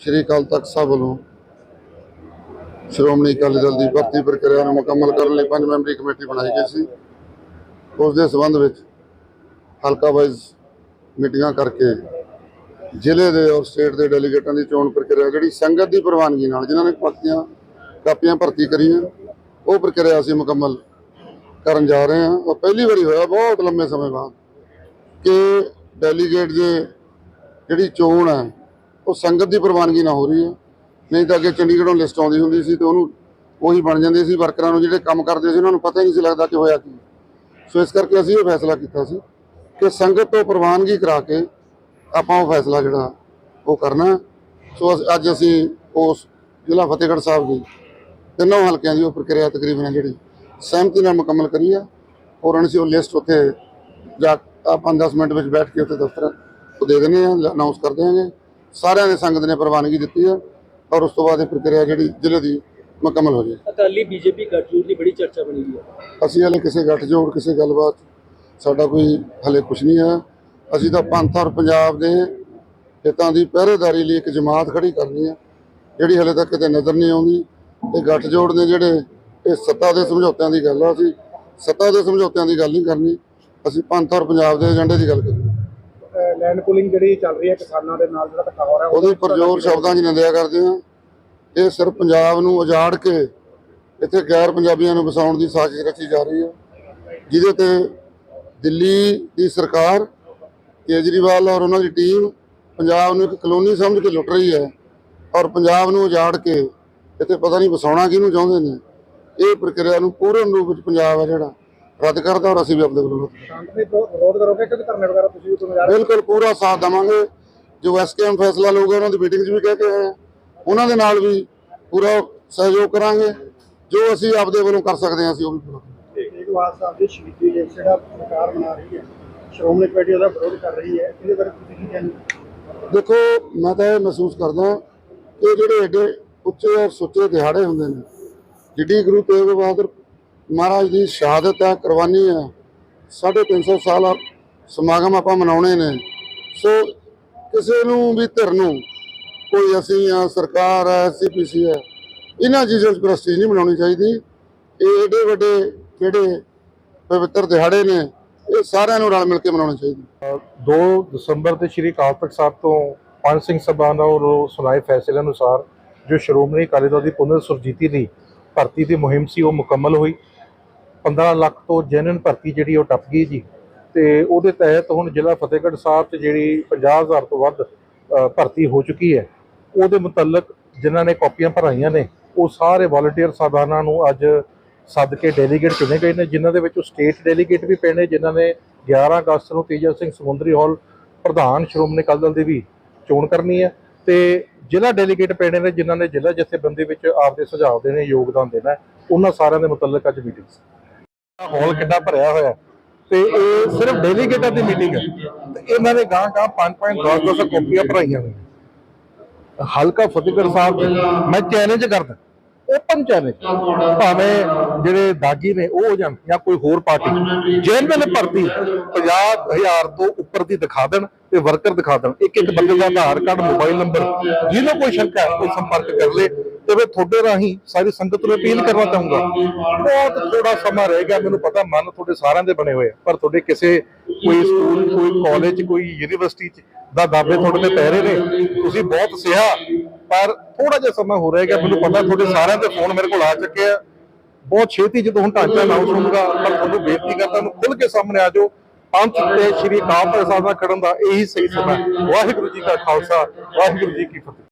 ਸ਼੍ਰੀ ਅਕਾਲ ਤਖਤ ਸਾਹਿਬ ਵੱਲੋਂ ਸ਼੍ਰੋਮਣੀ ਅਕਾਲੀ ਦਲ ਦੀ ਭਰਤੀ ਪ੍ਰਕਿਰਿਆ ਨੂੰ ਮੁਕੰਮਲ ਕਰਨ ਲਈ ਪੰਜ ਮੈਂਬਰੀ ਕਮੇਟੀ ਬਣਾਈ ਗਈ ਸੀ। ਉਸ ਦੇ ਸਬੰਧ ਵਿੱਚ ਹਲਕਾ ਵਾਈਜ਼ ਮੀਟਿੰਗਾਂ ਕਰਕੇ ਜ਼ਿਲ੍ਹੇ ਦੇ ਔਰ ਸਟੇਟ ਦੇ ਡੈਲੀਗੇਟਾਂ ਦੀ ਚੋਣ ਪ੍ਰਕਿਰਿਆ, ਜਿਹੜੀ ਸੰਗਤ ਦੀ ਪ੍ਰਵਾਨਗੀ ਨਾਲ ਜਿਨ੍ਹਾਂ ਨੇ ਪਾਤੀਆਂ ਕਾਪੀਆਂ ਭਰਤੀ ਕਰੀਆਂ, ਉਹ ਪ੍ਰਕਿਰਿਆ ਅਸੀਂ ਮੁਕੰਮਲ ਕਰਨ ਜਾ ਰਹੇ ਹਾਂ। ਉਹ ਪਹਿਲੀ ਵਾਰੀ ਹੋਇਆ ਬਹੁਤ ਲੰਮੇ ਸਮੇਂ ਬਾਅਦ ਕਿ ਡੈਲੀਗੇਟ ਦੇ ਜਿਹੜੀ ਚੋਣ ਹੈ ਉਹ ਸੰਗਤ ਦੀ ਪ੍ਰਵਾਨਗੀ ਨਾਲ ਹੋ ਰਹੀ ਹੈ। ਨਹੀਂ ਤਾਂ ਅੱਗੇ ਚੰਡੀਗੜ੍ਹੋਂ ਲਿਸਟ ਆਉਂਦੀ ਹੁੰਦੀ ਸੀ ਤੇ ਉਹਨੂੰ ਉਹੀ ਬਣ ਜਾਂਦੇ ਸੀ, ਵਰਕਰਾਂ ਨੂੰ ਜਿਹੜੇ ਕੰਮ ਕਰਦੇ ਸੀ, ਉਹਨਾਂ ਨੂੰ ਪਤਾ ਹੀ ਨਹੀਂ ਸੀ ਲੱਗਦਾ ਕਿ ਹੋਇਆ ਕੀ। ਸੋ ਇਸ ਕਰਕੇ ਅਸੀਂ ਇਹ ਫੈਸਲਾ ਕੀਤਾ ਸੀ ਕਿ ਸੰਗਤ ਤੋਂ ਪ੍ਰਵਾਨਗੀ ਕਰਾ ਕੇ ਆਪਾਂ ਉਹ ਫੈਸਲਾ ਜਿਹੜਾ ਉਹ ਕਰਨਾ ਸੋ ਅਸ- ਅੱਜ ਅਸੀਂ ਉਸ ਜ਼ਿਲ੍ਹਾ ਫਤਿਹਗੜ੍ਹ ਸਾਹਿਬ ਦੀ ਤਿੰਨੋਂ ਹਲਕਿਆਂ ਦੀ ਉਹ ਪ੍ਰਕਿਰਿਆ ਤਕਰੀਬਨ ਹੈ ਜਿਹੜੀ ਸਹਿਮਤੀ ਨਾਲ ਮੁਕੰਮਲ ਕਰੀ ਆ ਔਰ ਹੁਣ ਅਸੀਂ ਉਹ ਲਿਸਟ ਉੱਥੇ ਜਾ ਆਪਾਂ 5-10 ਮਿੰਟ ਵਿੱਚ ਬੈਠ ਕੇ ਉੱਥੇ ਦਫ਼ਤਰ ਉਹ ਦੇ ਦਿੰਦੇ ਆ ਅਨਾਉਂਸ ਕਰ ਦਿਆਂਗੇ। ਸਾਰਿਆਂ ਨੇ ਸੰਗਤ ਨੇ ਪ੍ਰਵਾਨਗੀ ਦਿੱਤੀ ਆ ਔਰ ਉਸ ਤੋਂ ਬਾਅਦ ਇਹ ਪ੍ਰਕਿਰਿਆ ਜਿਹੜੀ ਜ਼ਿਲ੍ਹੇ ਦੀ ਮੁਕੰਮਲ ਹੋ ਜਾਏ ਅਕਾਲੀ ਬੀਜੇਪੀ ਗੱਠਜੋੜ ਦੀ ਬੜੀ ਚਰਚਾ ਬਣੀ ਹੋਈ ਹੈ। ਅਸੀਂ ਹਲੇ ਕਿਸੇ ਗੱਠਜੋੜ ਕਿਸੇ ਗੱਲਬਾਤ ਸਾਡਾ ਕੋਈ ਹਲੇ ਕੁਝ ਨਹੀਂ ਹੈ। ਅਸੀਂ ਤਾਂ ਪੰਥ ਔਰ ਪੰਜਾਬ ਦੇ ਹਿੱਤਾਂ ਦੀ ਪਹਿਰੇਦਾਰੀ ਲਈ ਇੱਕ ਜਮਾਤ ਖੜੀ ਕਰਨੀ ਹੈ ਜਿਹੜੀ ਹਲੇ ਤੱਕ ਕਿਤੇ ਨਜ਼ਰ ਨਹੀਂ ਆਉਂਦੀ। ਇਹ ਗੱਠਜੋੜ ਨੇ ਜਿਹੜੇ ਇਹ ਸੱਤਾ ਦੇ ਸਮਝੌਤਿਆਂ ਦੀ ਗੱਲ ਆ ਅਸੀਂ ਸੱਤਾ ਦੇ ਸਮਝੌਤਿਆਂ ਦੀ ਗੱਲ ਨਹੀਂ ਕਰਨੀ। ਅਸੀਂ ਪੰਥ ਔਰ ਪੰਜਾਬ ਦੇ ਏਜੰਡੇ ਦੀ ਗੱਲ ਕਰਨੀ। ਲੈਂਡ ਪੂਲਿੰਗ ਜਿਹੜੀ ਚੱਲ ਰਹੀ ਹੈ ਕਿਸਾਨਾਂ ਦੇ ਨਾਲ ਜਿਹੜਾ ਧੱਕਾ ਹੋ ਰਿਹਾ ਉਹਦੀ ਪਰਜੋਰ ਸ਼ਬਦਾਂ 'ਚ ਨਿੰਦਿਆ ਕਰਦੇ ਹਾਂ। ਇਹ ਸਿਰਫ ਪੰਜਾਬ ਨੂੰ ਉਜਾੜ ਕੇ ਇੱਥੇ ਗੈਰ ਪੰਜਾਬੀਆਂ ਨੂੰ ਵਸਾਉਣ ਦੀ ਸਾਜ਼ਿਸ਼ ਰਚੀ ਜਾ ਰਹੀ ਹੈ। ਜਿਹਦੇ ਤੇ ਦਿੱਲੀ ਦੀ ਸਰਕਾਰ ਕੇਜਰੀਵਾਲ ਔਰ ਉਹਨਾਂ ਦੀ ਟੀਮ ਪੰਜਾਬ ਨੂੰ ਇੱਕ ਕਲੋਨੀ ਸਮਝ ਕੇ ਲੁੱਟ ਰਹੀ ਹੈ ਔਰ ਪੰਜਾਬ ਨੂੰ ਉਜਾੜ ਕੇ ਇੱਥੇ ਪਤਾ ਨਹੀਂ ਵਸਾਉਣਾ ਕਿਹਨੂੰ ਚਾਹੁੰਦੇ ਨੇ। ਇਹ ਪ੍ਰਕਿਰਿਆ ਨੂੰ ਪੂਰਨ ਰੂਪ ਵਿੱਚ ਪੰਜਾਬ ਹੈ ਜਿਹੜਾ। ਰੱਦ ਕਰਦਾ ਔਰ ਅਸੀਂ ਵੀ ਆਪਣੇ ਵੱਲੋਂ ਵਿਰੋਧ ਕਰੋਗੇ ਕਿਉਂਕਿ ਧਰਨੇ ਵਗੈਰਾ ਤੁਸੀਂ ਵੀ ਜਾ ਬਿਲਕੁਲ ਪੂਰਾ ਸਾਥ ਦੇਵਾਂਗੇ। ਜੋ ਐਸਕੇਐਮ ਫੈਸਲਾ ਲਊਗਾ ਉਹਨਾਂ ਦੀ ਮੀਟਿੰਗ 'ਚ ਵੀ ਕਹਿ ਕੇ ਆਏ ਉਹਨਾਂ ਦੇ ਨਾਲ ਵੀ ਪੂਰਾ ਸਹਿਯੋਗ ਕਰਾਂਗੇ। ਜੋ ਅਸੀਂ ਆਪਦੇ ਵੱਲੋਂ ਕਰ ਸਕਦੇ ਹਾਂ ਅਸੀਂ ਉਹ ਵੀ ਪੂਰਾ। ਇੱਕ ਵਾਰ ਸਾਹਿਬ ਦੀ ਸ਼ਹੀਦੀ ਦੇ ਜਿਹੜਾ ਸਰਕਾਰ ਬਣਾ ਰਹੀ ਹੈ ਸ਼੍ਰੋਮਣੀ ਕਮੇਟੀ ਉਹਦਾ ਵਿਰੋਧ ਕਰ ਰਹੀ ਹੈ ਇਹਦੇ ਬਾਰੇ ਤੁਸੀਂ ਕੀ ਕਹਿੰਦੇ ਦੇਖੋ ਮੈਂ ਤਾਂ ਇਹ ਮਹਿਸੂਸ ਕਰਦਾ ਕਿ ਜਿਹੜੇ ਏਡੇ ਉੱਚੇ ਔਰ ਸੁੱਚੇ ਦਿਹਾੜੇ ਹੁੰਦੇ ਨੇ ਜਿੱਡੀ ਗੁਰੂ ਤੇਗ ਬਹਾਦਰ ਮਹਾਰਾਜ ਦੀ ਸ਼ਹਾਦਤ ਹੈ ਕੁਰਬਾਨੀ ਹੈ। 350 ਸਾਲ ਸਮਾਗਮ ਆਪਾਂ ਮਨਾਉਣੇ ਨੇ। ਸੋ ਕਿਸੇ ਨੂੰ ਵੀ ਧਿਰ ਨੂੰ ਕੋਈ ਅਸੀਂ ਆ ਸਰਕਾਰ ਹੈ ਐਸਸੀਪੀਸੀ ਹੈ, ਇਹਨਾਂ ਚੀਜ਼ਾਂ 'ਚ ਪ੍ਰਸਟੀਜ ਨਹੀਂ ਬਣਾਉਣੀ ਚਾਹੀਦੀ। ਇਹ ਏਡੇ ਵੱਡੇ ਜਿਹੜੇ ਪਵਿੱਤਰ ਦਿਹਾੜੇ ਨੇ, ਇਹ ਸਾਰਿਆਂ ਨੂੰ ਰਲ ਮਿਲ ਕੇ ਮਨਾਉਣੇ ਚਾਹੀਦੇ। 2 ਦਸੰਬਰ ਤੇ ਸ਼੍ਰੀ ਅਕਾਲ ਤਖਤ ਸਾਹਿਬ ਤੋਂ ਪੰਜ ਸਿੰਘ ਸਭਾ ਵੱਲੋਂ ਸੁਣਾਏ ਫੈਸਲੇ ਅਨੁਸਾਰ ਜੋ ਸ਼੍ਰੋਮਣੀ ਅਕਾਲੀ ਦਲ ਦੀ ਪੁਨਰ ਸੁਰਜੀਤੀ ਦੀ ਭਰਤੀ ਦੀ ਮੁਹਿੰਮ ਸੀ, ਉਹ ਮੁਕੰਮਲ ਹੋਈ। 15 ਲੱਖ ਤੋਂ ਜੈਨੂਇਨ ਭਰਤੀ ਜਿਹੜੀ ਉਹ ਟੱਪ ਗਈ ਜੀ। ਤੇ ਉਹਦੇ ਤਹਿਤ ਹੁਣ ਜ਼ਿਲ੍ਹਾ ਫਤਿਹਗੜ੍ਹ ਸਾਹਿਬ 'ਚ ਜਿਹੜੀ 50000 ਤੋਂ ਵੱਧ ਭਰਤੀ ਹੋ ਚੁੱਕੀ ਹੈ। ਉਹਦੇ ਮੁਤਲਕ ਜਿਨ੍ਹਾਂ ਨੇ ਕਾਪੀਆਂ ਭਰਾਈਆਂ ਨੇ, ਉਹ ਸਾਰੇ ਵਾਲੰਟੀਅਰ ਸਾਹਿਬਾਨਾਂ ਨੂੰ ਅੱਜ ਸੱਦ ਕੇ ਡੈਲੀਗੇਟ ਚੁਣੇ ਗਏ ਨੇ, ਜਿਨ੍ਹਾਂ ਦੇ ਵਿੱਚੋਂ ਸਟੇਟ ਡੈਲੀਗੇਟ ਵੀ ਪਏ ਨੇ, ਜਿਨ੍ਹਾਂ ਨੇ 11 ਅਗਸਤ ਨੂੰ ਤੇਜਾ ਸਿੰਘ ਸਮੁੰਦਰੀ ਹਾਲ ਪ੍ਰਧਾਨ ਸ਼੍ਰੋਮਣੀ ਅਕਾਲੀ ਦਲ ਦੀ ਵੀ ਚੋਣ ਕਰਨੀ ਹੈ। ਤੇ ਜ਼ਿਲ੍ਹਾ ਡੈਲੀਗੇਟ ਪੈਣੇ ਨੇ, ਜਿਨ੍ਹਾਂ ਨੇ ਜ਼ਿਲ੍ਹਾ ਜਥੇਬੰਦੀ ਵਿੱਚ ਆਪਦੇ ਸੁਝਾਅ ਦੇਣੇ, ਯੋਗਦਾਨ ਦੇਣਾ ਉਹਨਾਂ ਸਾਰਿਆਂ ਦੇ ਮੁਤਲਕ ਅੱਜ ਮੀਟਿੰਗ ਸੀ ਹਾਲ ਕਿੱਡਾ ਭਰਿਆ ਹੋਇਆ? ਤੇ ਇਹ ਸਿਰਫ ਡੈਲੀਗੇਟਾਂ ਦੀ ਮੀਟਿੰਗ ਹੈ? ਤੇ ਇਹਨਾਂ ਨੇ ਗਾਂ ਗਾਂ 5-5 10-10 ਕਾਪੀਆਂ ਭਰਾਈਆਂ ਹੋਈਆਂ। ਹਲਕਾ ਫਤਿਹਗੜ੍ਹ ਸਾਹਿਬ ਮੈਂ ਚੈਲੰਜ ਕਰਦਾ। ਓਪਨ ਚੈਲੰਜ ਭਾਵੇਂ ਜਿਹੜੇ ਦਾਗੀ ਨੇ, ਉਹ ਹੋ ਜਾਣ ਜਾਂ ਕੋਈ ਹੋਰ ਪਾਰਟੀ ਜੈਨੂਅਲ ਭਰਤੀ। 50000 ਤੋਂ ਉੱਪਰ ਦੀ ਦਿਖਾ ਦੇਣ। ਤੇ ਵਰਕਰ ਦਿਖਾ ਦੇਣ। ਇੱਕ ਇੱਕ ਬੰਦੇ ਦਾ ਆਧਾਰ ਕਾਰਡ ਮੋਬਾਈਲ ਨੰਬਰ ਜਿਹਨੂੰ ਕੋਈ ਸ਼ੰਕਾ ਹੈ, ਕੋਈ ਸੰਪਰਕ ਕਰ ਲੇ ਤੇ ਫਿਰ ਤੁਹਾਡੇ ਰਾਹੀਂ ਸਾਰੀ ਸੰਗਤ ਨੂੰ ਅਪੀਲ ਕਰਨਾ ਚਾਹੂੰਗਾ। ਬਹੁਤ ਥੋੜਾ ਸਮਾਂ ਰਹਿ ਗਿਆ, ਮੈਨੂੰ ਪਤਾ ਮਨ ਤੁਹਾਡੇ ਸਾਰਿਆਂ ਦੇ ਬਣੇ ਹੋਏ ਪਰ ਤੁਹਾਡੇ ਕਿਸੇ ਕੋਈ ਸਕੂਲ, ਕੋਈ ਕਾਲਜ ਕੋਈ ਯੂਨੀਵਰਸਿਟੀ ਚ ਦਾ ਦਾਬੇ ਤੁਹਾਡੇ ਤੇ ਪੈ ਰਹੇ ਨੇ, ਤੁਸੀਂ ਬਹੁਤ ਸਿਹਾ ਪਰ ਥੋੜਾ ਜਿਹਾ ਸਮਾਂ ਹੋ ਰਿਹਾ ਗਿਆ, ਮੈਨੂੰ ਪਤਾ ਤੁਹਾਡੇ ਸਾਰਿਆਂ ਦੇ ਫੋਨ ਮੇਰੇ ਕੋਲ ਆ ਚੁੱਕੇ ਆ। ਬਹੁਤ ਛੇਤੀ ਜਦੋਂ ਹੁਣ ਢਾਂਚਾ ਅਨਾਉਂਸ ਹੋਊਗਾ, ਪਰ ਤੁਹਾਨੂੰ ਬੇਨਤੀ ਕਰਦਾ ਨੂੰ ਖੁੱਲ ਕੇ ਸਾਹਮਣੇ ਆ ਜਾਓ। ਪੰਥ ਤੇ ਸ਼੍ਰੀ ਅਕਾਲ ਤਖਤ ਸਾਹਿਬ ਨਾਲ ਖੜਨ ਦਾ ਇਹੀ ਸਹੀ ਸਮਾਂ ਵਾਹਿਗੁਰੂ ਜੀ ਕਾ ਖਾਲਸਾ, ਵਾਹਿਗੁਰੂ ਜੀ ਕੀ ਫਤਿਹ।